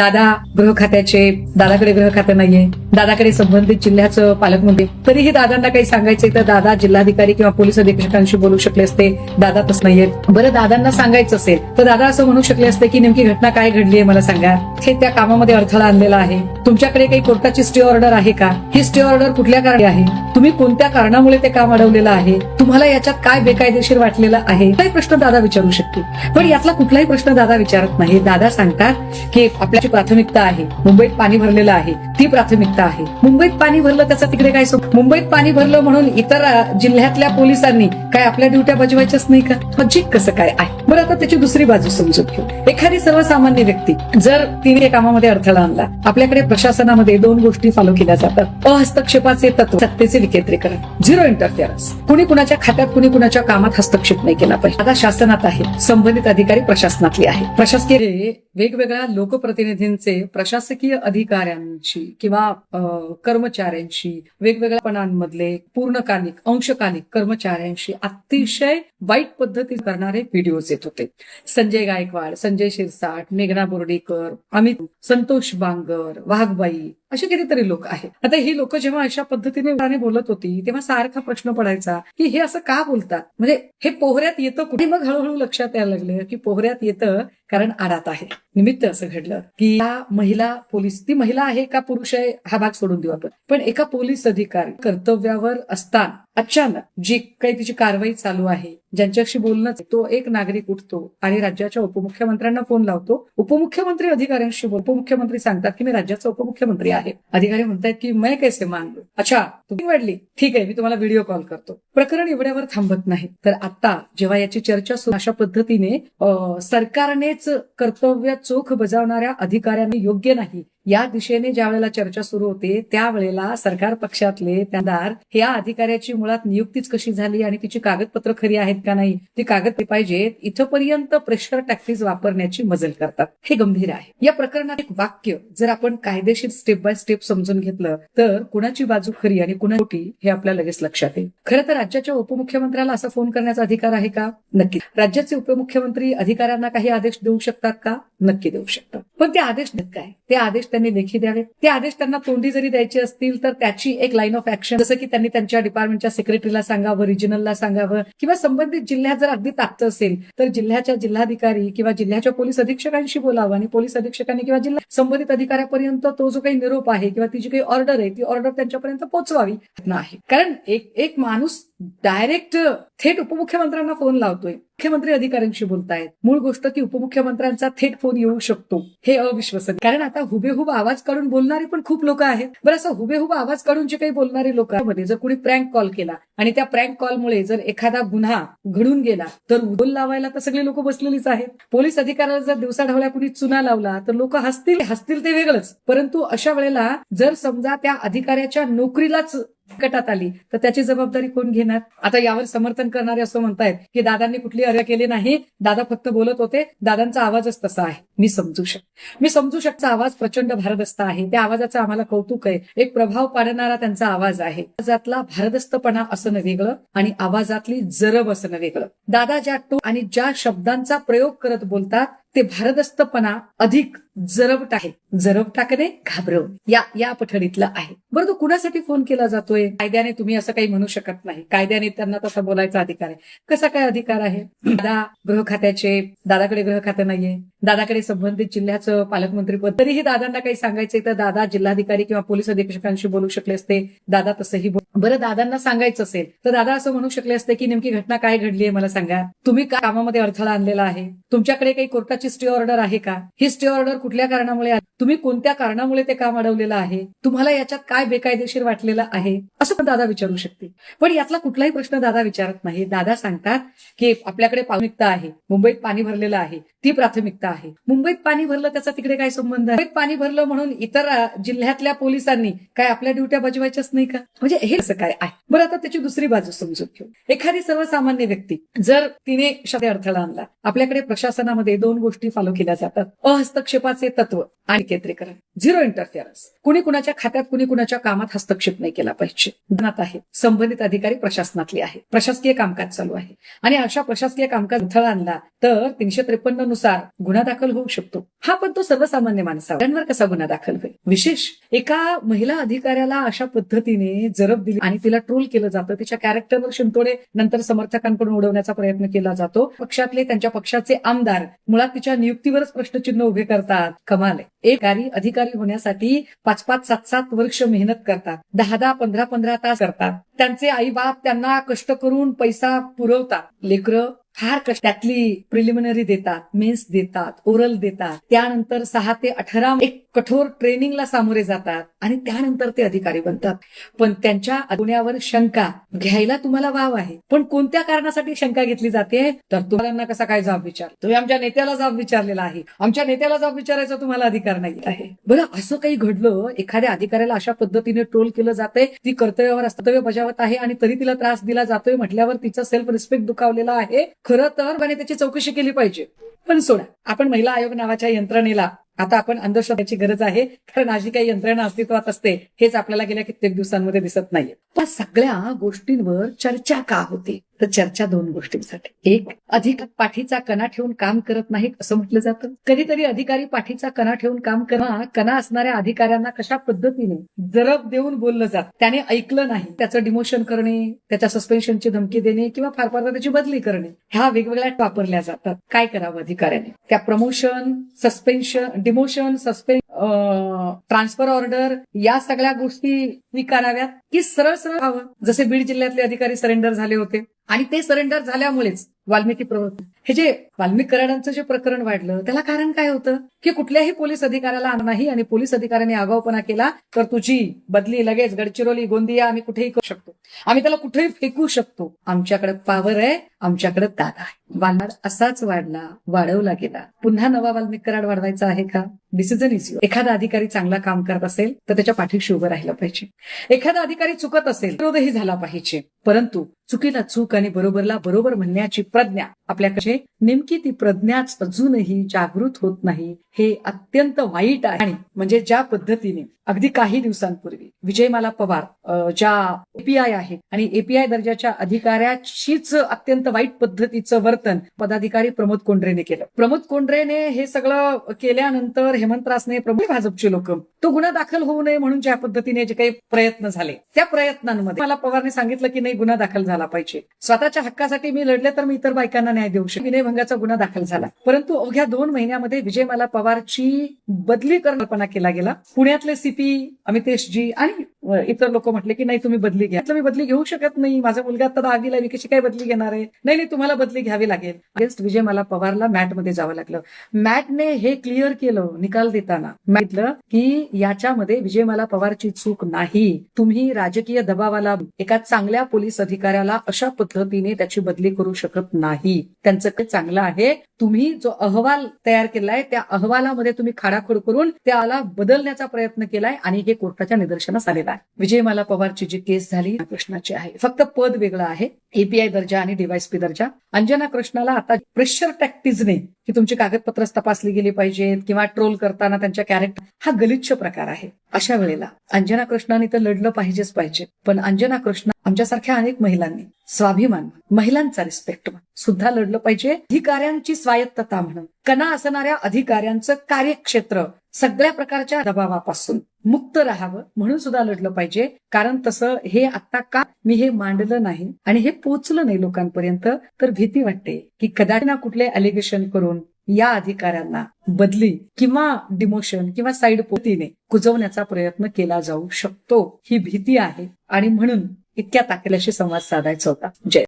दादा गृह खात्याचे दादाकडे गृह खातं नाहीये दादाकडे संबंधित जिल्ह्याचं पालकमंत्री. तरीही दादांना काही सांगायचंय तर दादा जिल्हाधिकारी किंवा पोलीस अधीक्षकांशी बोलू शकले असते. दादा तसं नाहीयेत बरं दादांना सांगायचं असेल तर दादा असं म्हणू शकले असते की नेमकी घटना काय घडली आहे मला सांगा. हे त्या कामामध्ये अडथळा आणलेला आहे. तुमच्याकडे काही कोर्टाची स्टे ऑर्डर आहे का? ही स्टे ऑर्डर कुठल्या कारणी आहे? तुम्ही कोणत्या कारणामुळे ते काम अडवलेलं आहे? तुम्हाला याच्यात काय बेकायदेशीर वाटलेलं आहे? काही प्रश्न दादा विचारू शकतील. पण यातला कुठलाही प्रश्न दादा विचारत नाही. दादा सांगतात की आपल्या प्राथमिकता आहे. मुंबईत पाणी भरलेलं आहे. ती प्राथमिकता आहे. मुंबईत पाणी भरलं त्याचा तिकडे काय मुंबईत पाणी भरलं म्हणून इतर जिल्ह्यातल्या पोलिसांनी काय आपल्या ड्युट्या बजवायच्याच नाही का? लॉजिक कसं काय आहे? बरं आता त्याची दुसरी बाजू समजून घेऊ. एखादी सर्वसामान्य व्यक्ती जर तिने या कामामध्ये अडथळा आणला आपल्याकडे प्रशासनामध्ये दोन गोष्टी फॉलो केल्या जातात. अहस्तक्षेपाचे तत्व सत्तेचे विकेंद्रीकरण. झिरो इंटरफिअरन्स कुणी कुणाच्या खात्यात कुणी कुणाच्या कामात हस्तक्षेप नाही केला पाहिजे. आता शासनात आहे. संबंधित अधिकारी प्रशासनातले आहे प्रशासकीय वेगवेगळ्या वेगवेगळ्या प्रतिनिधींचे प्रशासकीय अधिकाऱ्यांशी किंवा कर्मचाऱ्यांशी वेगवेगळ्या पूर्णकालिक अंशकालिक कर्मचाऱ्यांशी अतिशय वाईट पद्धती करणारे व्हिडिओज येत होते. संजय गायकवाड संजय शिरसाट मेघना बोर्डीकर अमित संतोष बांगर वाघबाई असे कितीतरी लोक आहेत. आता ही लोक जेव्हा अशा पद्धतीने बोलत होती तेव्हा सारखा प्रश्न पडायचा की हे असं का बोलतात? म्हणजे हे पोहऱ्यात येतं कुठे? मग हळूहळू लक्षात यायला लागलं की पोहऱ्यात येतं कारण आडात आहे. निमित्त असं घडलं. की या महिला पोलीस ती महिला आहे का पुरुष आहे हा भाग सोडून देऊ आपण. पण एका पोलीस अधिकारी कर्तव्यावर असताना अचानक जी काही तिची कारवाई चालू आहे ज्यांच्याशी बोलणं तो एक नागरिक उठतो आणि राज्याच्या उपमुख्यमंत्र्यांना फोन लावतो. उपमुख्यमंत्री अधिकाऱ्यांशी बोल उपमुख्यमंत्री सांगतात की मी राज्याचा उपमुख्यमंत्री आहे. अधिकारी म्हणतात की मैं कैसे मान लो अच्छा तुम्ही वाढली. ठीक आहे मी तुम्हाला व्हिडिओ कॉल करतो. प्रकरण एवढ्यावर थांबत नाही. तर आता जेव्हा याची चर्चा सुरू अशा पद्धतीने सरकारनेच कर्तव्य चोख बजावणाऱ्या अधिकाऱ्यांनी योग्य नाही. या दिशेने ज्या वेळेला चर्चा सुरू होते त्यावेळेला सरकार पक्षातले त्यादार या अधिकाऱ्याची मुळात नियुक्तीच कशी झाली आणि तिची कागदपत्र खरी आहेत का नाही ती कागद पाहिजेत इथपर्यंत प्रेशर टॅक्टिस वापरण्याची मजल करतात. हे गंभीर आहे. या प्रकरणात एक वाक्य जर आपण कायदेशीर स्टेप बाय स्टेप समजून घेतलं तर कुणाची बाजू खरी आणि कुणा खोटी हे आपल्या लगेच लक्षात येईल. खरं तर राज्याच्या उपमुख्यमंत्र्याला असा फोन करण्याचा अधिकार आहे का? नक्की राज्याचे उपमुख्यमंत्री अधिकाऱ्यांना काही आदेश देऊ शकतात का? नक्की देऊ शकतात. पण ते आदेश काय? ते आदेश त्यांनी लेखी द्यावे. ते आदेश त्यांना तोंडी जरी द्यायचे असतील तर त्याची एक लाईन ऑफ ऍक्शन जसं की त्यांनी त्यांच्या डिपार्टमेंटच्या सेक्रेटरीला सांगावं रिजनलला सांगावं किंवा संबंधित जिल्ह्यात जर अगदी ताकद असेल तर जिल्ह्याच्या जिल्हाधिकारी किंवा जिल्ह्याच्या पोलीस अधीक्षकांशी बोलावं आणि पोलीस अधीक्षकांनी किंवा जिल्हा संबंधित अधिकाऱ्यापर्यंत तो जो काही निरोप आहे किंवा ती जी काही ऑर्डर आहे ती ऑर्डर त्यांच्यापर्यंत पोहोचवावी. आहे कारण एक एक माणूस डायरेक्ट थेट उपमुख्यमंत्र्यांना फोन लावतोय. मुख्यमंत्री अधिकाऱ्यांशी बोलतायत. मूळ गोष्ट की उपमुख्यमंत्र्यांचा थेट फोन येऊ शकतो. हे अविश्वसनीय कारण आता हुबेहुब आवाज काढून बोलणारे पण खूप लोक आहेत. बरं असं हुबेहुब आवाज काढून जे काही बोलणारे लोकांमध्ये जर कुणी प्रँक कॉल केला आणि त्या प्रँक कॉलमुळे जर एखादा गुन्हा घडून गेला तर उदोल लावायला तर सगळे लोक बसलेलीच आहेत. पोलीस अधिकाऱ्याला जर दिवसाढवळ्या कुणी चुना लावला तर लोक हसतील हसतील ते वेगळंच. परंतु अशा वेळेला जर समजा त्या अधिकाऱ्याच्या नोकरीलाच गटात आली तर त्याची जबाबदारी कोण घेणार? आता यावर समर्थन करणारे असं म्हणतायत की दादांनी कुठली अर्ज केली नाही दादा फक्त बोलत होते दादांचा आवाजच तसा आहे. मी समजू शक मी समजू शकता आवाज प्रचंड भारदस्त आहे. त्या आवाजाचं आम्हाला कौतुक आहे. एक प्रभाव पाडणारा त्यांचा आवाज आहे. आवाजातला भारदस्तपणा असणं वेगळं आणि आवाजातली जरब असणं वेगळं दादा ज्या टो आणि ज्या शब्दांचा प्रयोग करत बोलतात ते भारदस्तपणा अधिक जरबट आहे. जरब टाकणे घाबरव. या या पठडीतलं आहे. बरं तो कुणासाठी फोन केला जातोय? कायद्याने तुम्ही असं काही म्हणू शकत नाही. कायद्याने त्यांना तसा बोलायचा अधिकार आहे. कसा काय अधिकार आहे? दादा गृह खात्याचे दादाकडे गृह खातं नाहीये. दादाकडे संबंधित जिल्ह्याचं पालकमंत्रीपद. तरीही दादांना काही सांगायचंय तर दादा जिल्हाधिकारी किंवा पोलीस अधीक्षकांशी बोलू शकले असते. दादा तसंही बरं दादांना सांगायचं असेल तर दादा असं म्हणू शकले असते की नेमकी घटना काय घडली आहे मला सांगा. तुम्ही कामामध्ये अडथळा आणलेला आहे? तुमच्याकडे काही प्रकारची स्टे ऑर्डर आहे का? ही स्टे ऑर्डर कुठल्या कारणामुळे तुम्ही कोणत्या कारणामुळे ते काम अडवलेलं आहे? तुम्हाला याच्यात काय बेकायदेशीर वाटलेलं आहे? असं पण दादा विचारू शकते पण यातला कुठलाही प्रश्न दादा विचारत नाही. दादा सांगतात की आपल्याकडे प्राथमिकता आहे. मुंबईत पाणी भरलेलं आहे. ती प्राथमिकता आहे. मुंबईत पाणी भरलं त्याचा तिकडे काय संबंध आहे? पाणी भरलं म्हणून इतर जिल्ह्यातल्या पोलिसांनी काय आपल्या ड्युट्या बजवायच्याच नाही का? म्हणजे हे असं काय आहे? बरं आता त्याची दुसरी बाजू समजून घेऊ. एखादी सर्वसामान्य व्यक्ती जर तिने शब्द अडथळा आणला आपल्याकडे प्रशासनामध्ये दोन गोष्टी फॉलो केल्या जातात. अहस्तक्षेपाचे तत्व आणि केंद्रीकरण. झिरो इंटरफिअरन्स कुणी कुणाच्या खात्यात कुणी कुणाच्या कामात हस्तक्षेप नाही केला पाहिजे. ज्ञात आहे. संबंधित अधिकारी प्रशासनातले आहे. प्रशासकीय कामकाज चालू आहे. आणि अशा प्रशासकीय कामकाज अडथळा आणला तर तीनशे त्रेपन्ननुसार गुन्हा दाखल होऊ शकतो. हा पण तो सर्वसामान्य माणसावर. कसा गुन्हा दाखल होईल? विशेष एका महिला अधिकाऱ्याला अशा पद्धतीने जरब दिली आणि तिला ट्रोल केलं जातं. तिच्या कॅरेक्टरवर शिंतोडे नंतर समर्थकांकडून उडवण्याचा प्रयत्न केला जातो. पक्षातले त्यांच्या पक्षाचे आमदार मुळात तिच्या नियुक्तीवरच प्रश्नचिन्ह उभे करतात. कमाल आहे. एक कार्य अधिकारी होण्यासाठी पाच पाच सात सात वर्ष मेहनत करतात. दहा दहा पंधरा पंधरा तास करतात. त्यांचे आई बाप त्यांना कष्ट करून पैसा पुरवतात. लेकरं फार कष्ट त्यातली प्रिलिमिनरी देतात मेन्स देतात ओरल देतात. त्यानंतर सहा ते अठरा एक कठोर ट्रेनिंगला सामोरे जातात आणि त्यानंतर ते अधिकारी बनतात. पण त्यांच्या गुन्ह्यावर शंका घ्यायला तुम्हाला वाव आहे. पण कोणत्या कारणासाठी शंका घेतली जाते? तर तुम्हाला कसा काय जाब विचार? तुम्ही आमच्या नेत्याला जाब विचारलेला आहे. आमच्या नेत्याला जाब विचारायचा तुम्हाला अधिकार नाही. आहे. बरं असं काही घडलं एखाद्या अधिकाऱ्याला अशा पद्धतीने ट्रोल केलं जाते ती कर्तव्यावर कर्तव्य बजावत आहे आणि तरी तिला त्रास दिला जातोय म्हटल्यावर तिचा सेल्फ रिस्पेक्ट दुखावलेला आहे. खरं तर त्याची चौकशी केली पाहिजे. पण सोडा आपण महिला आयोग नावाच्या यंत्रणेला आता आपण अंधश्रद्धेची गरज आहे कारण अशी काही यंत्रणा अस्तित्वात असते हेच आपल्याला गेल्या कित्येक दिवसांमध्ये दिसत नाहीये. त्या सगळ्या गोष्टींवर चर्चा का होते? तर चर्चा दोन गोष्टींसाठी. एक अधिक पाठीचा कणा ठेवून काम करत नाहीत असं म्हटलं जातं. कधीतरी अधिकारी पाठीचा कणा ठेवून काम करणं कणा असणाऱ्या अधिकाऱ्यांना कशा पद्धतीने जरब देऊन बोललं जात? त्याने ऐकलं नाही. त्याचं डिमोशन करणे त्याच्या सस्पेन्शनची धमकी देणे किंवा फार फार त्याची बदली करणे ह्या वेगवेगळ्या वापरल्या जातात. काय करावं अधिकाऱ्याने? त्या promotion suspension demotion suspension transfer order या सगळ्या गोष्टी स्वीकाराव्यात की सरळ सरळ व्हावं? जसे बीड जिल्ह्यातले अधिकारी सरेंडर झाले होते. आणि ते सरेंडर झाल्यामुळेच वाल्मिकी प्रवृत्ती. हे जे वाल्मिक कराडांचं जे प्रकरण वाढलं त्याला कारण काय होतं? की कुठल्याही पोलीस अधिकाऱ्याला नाही आणि पोलीस अधिकाऱ्याने आगाऊपणा केला तर तुझी बदली लगेच गडचिरोली गोंदिया आम्ही कुठेही करू शकतो. आम्ही त्याला कुठेही फेकू शकतो. आमच्याकडे पावर आहे आमच्याकडे दादा आहे. वाल्हाड असाच वाढला वाढवला गेला. पुन्हा नवा वाल्मिक कराड वाढवायचा आहे का? डिसिजन इज एखादा अधिकारी चांगला काम करत असेल तर त्याच्या पाठीशी उभं राहिलं पाहिजे. एखादा अधिकारी चुकत असेल विरोधही झाला पाहिजे. परंतु चुकीला चूक आणि बरोबरला बरोबर म्हणण्याची प्रज्ञा. आपल्याकडे नेमकी ती प्रज्ञाच अजूनही जागृत होत नाही. हे अत्यंत वाईट आहे. आणि म्हणजे ज्या पद्धतीने अगदी काही दिवसांपूर्वी विजयमाला पवार ज्या एपीआय आहेत आणि एपीआय दर्जाच्या अधिकाऱ्याशीच अत्यंत वाईट पद्धतीचं वर्तन पदाधिकारी प्रमोद कोंढरेने केलं. प्रमोद कोंढरेने हे सगळं केल्यानंतर हेमंतरासने प्रमुख भाजपचे लोक तो गुन्हा दाखल होऊ नये म्हणून ज्या पद्धतीने जे काही प्रयत्न झाले त्या प्रयत्नांमध्ये मला पवारने सांगितलं की नाही गुन्हा दाखल झाला पाहिजे. स्वतःच्या हक्कासाठी मी लढले तर मी इतर बायकांना न्याय देऊ शकतो विनयभंगाचा गुन्हा दाखल झाला. परंतु अवघ्या दोन महिन्यामध्ये विजयमाला पवारची बदली कल्पना केला गेला. पुण्यातले सीपी अमितेशजी आणि इतर लोक म्हटले की नाही तुम्ही बदली घ्या. मी बदली घेऊ शकत नाही. माझा मुलगा आता दहावीला मी कशी काय बदली घेणार आहे? नाही नाही तुम्हाला बदली घ्यावी लागेल. अगेन्स्ट विजयमाला पवारला मॅटमध्ये जावं लागलं. मॅटने हे क्लिअर केलं निकाल देताना. म्हटलं की याच्यामध्ये विजयमाला पवारची चूक नाही. तुम्ही राजकीय दबावाला एका चांगल्या पोलीस अधिकाऱ्याला अशा पद्धतीने त्याची बदली करू शकत नाही. त्यांचं काही चांगलं आहे. तुम्ही जो अहवाल तयार केलाय त्या अहवालामध्ये तुम्ही खाडाखोड करून त्याला बदलण्याचा प्रयत्न केलाय आणि हे कोर्टाच्या निदर्शनास आलेलं आहे. विजयमाला पवारची जी केस झाली कृष्णाची आहे. फक्त पद वेगळं आहे. एपीआय दर्जा आणि डीवायसपी दर्जा. अंजना कृष्णाला आता प्रेशर टॅक्टिजने की तुमची कागदपत्र तपासली गेली पाहिजेत किंवा ट्रोल करताना त्यांच्या कॅरेक्टर हा गलिच्छ प्रकार आहे. अशा वेळेला अंजना कृष्णाने तर लढलं पाहिजेच पाहिजे. पण अंजना कृष्णा आमच्यासारख्या अनेक महिलांनी स्वाभिमान महिलांचा रिस्पेक्ट सुद्धा लढलं पाहिजे. अधिकाऱ्यांची स्वायत्तता म्हणून कणा असणाऱ्या अधिकाऱ्यांचं कार्यक्षेत्र सगळ्या प्रकारच्या दबावापासून मुक्त राहावं म्हणून सुद्धा लढलं पाहिजे. कारण तसं हे आता का मी हे मांडलं नाही आणि हे पोचलं नाही लोकांपर्यंत तर भीती वाटते की कदाचित ना कुठले अलिगेशन करून या अधिकाऱ्यांना बदली किंवा डिमोशन किंवा साईड पोतीने कुजवण्याचा प्रयत्न केला जाऊ शकतो. ही भीती आहे. आणि म्हणून इतक्या ताकदीशी संवाद साधायचा होता. जय.